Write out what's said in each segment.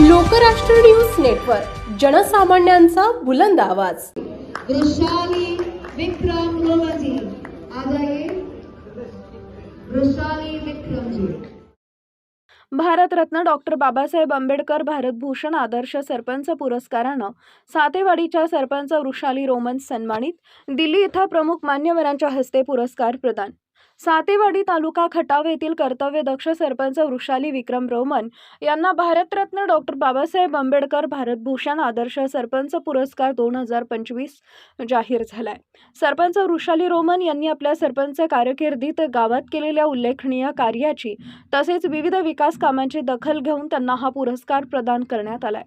Lokrashtra news network जनसामान्यांचा बुलंद आवाज. वृषाली विक्रम आ जाइए वृषाली विक्रम जी भारतरत्न डॉक्टर बाबासाहेब आंबेडकर भारतभूषण आदर्श सरपंच पुरस्कारानं सातेवाडीच्या सरपंच वृषाली रोमन सन्मानित दिल्ली इथं प्रमुख मान्यवरांच्या हस्ते पुरस्कार प्रदान. सातेवाडी तालुका खटाव येथील कर्तव्यदक्ष सरपंच वृषाली विक्रम रोमन यांना भारतरत्न डॉक्टर बाबासाहेब आंबेडकर भारतभूषण आदर्श सरपंच पुरस्कार दोन हजार पंचवीस जाहीर झालाय. सरपंच वृषाली रोमन यांनी आपल्या सरपंच कारकिर्दीत गावात केलेल्या उल्लेखनीय कार्याची तसेच विविध विकास कामांची दखल घेऊन त्यांना हा पुरस्कार प्रदान करण्यात आलाय.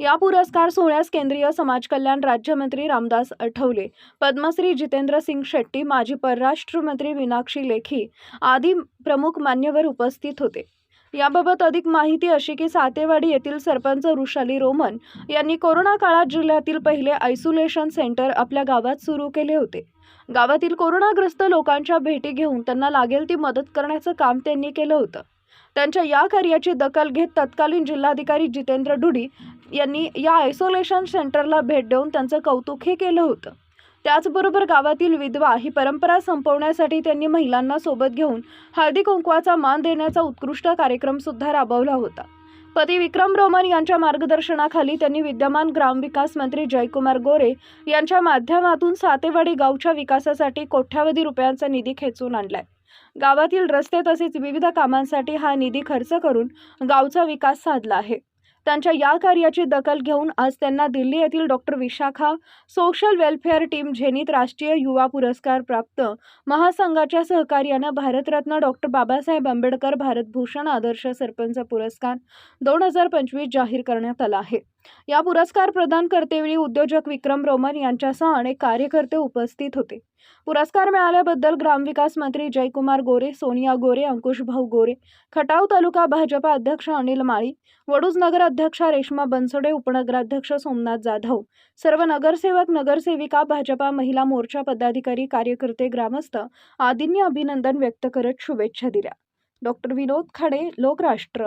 या पुरस्कार सोहळ्यास केंद्रीय समाज कल्याण राज्यमंत्री रामदास आठवले पद्मश्री जितेंद्र सिंग शेट्टी माजी परराष्ट्र मंत्री मीनाक्षी लेखी आदी प्रमुख मान्यवर उपस्थित होते. याबाबत अधिक माहिती अशी की सातेवाडी येथील सरपंच वृषाली रोमन यांनी कोरोना काळात जिल्ह्यातील पहिले आयसोलेशन सेंटर आपल्या गावात सुरू केले होते. गावातील कोरोनाग्रस्त लोकांच्या भेटी घेऊन त्यांना लागेल ती मदत करण्याचं काम त्यांनी केलं होतं. त्यांच्या या कार्याची दखल घेत तत्कालीन जिल्हाधिकारी जितेंद्र डुडी यांनी या आयसोलेशन सेंटरला भेट देऊन त्यांचं कौतुकही केलं होतं. त्याचबरोबर गावातील विधवा ही परंपरा संपवण्यासाठी त्यांनी महिलांना सोबत घेऊन हळदी कुंकवाचा मान देण्याचा उत्कृष्ट कार्यक्रमसुद्धा राबवला होता. पती विक्रम रोमन यांच्या मार्गदर्शनाखाली त्यांनी विद्यमान ग्रामविकास मंत्री जयकुमार गोरे यांच्या माध्यमातून सातेवाडी गावच्या विकासासाठी कोट्यावधी रुपयांचा निधी खेचून आणलाय. गावातील रस्ते तसेच विविध कामांसाठी हा निधी खर्च करून गावचा विकास साधला आहे. त्यांच्या या कार्याची दखल घेऊन आज त्यांना दिल्ली येथील doctor Vishakha social welfare team Zenith राष्ट्रीय युवा पुरस्कार प्राप्त. महासंघाच्या सहकार्यानं भारतरत्न डॉक्टर बाबासाहेब आंबेडकर भारतभूषण आदर्श सरपंच पुरस्कार दोन हजार पंचवीस जाहीर करण्यात आला आहे. या पुरस्कार प्रदान करतेवेळी उद्योजक विक्रम रोमन यांच्यासह अनेक कार्यकर्ते उपस्थित होते. पुरस्कार मिळाल्याबद्दल ग्रामविकास मंत्री जयकुमार गोरे सोनिया गोरे अंकुश भाऊ गोरे खटाव तालुका भाजपा अध्यक्ष अनिल माळी वडूज नगर अध्यक्षा रेश्मा बनसोडे उपनगराध्यक्ष सोमनाथ जाधव सर्व नगरसेवक नगरसेविका भाजपा महिला मोर्चा पदाधिकारी कार्यकर्ते ग्रामस्थ आदींनी अभिनंदन व्यक्त करत शुभेच्छा दिल्या. डॉक्टर विनोद खाडे लोकराष्ट्र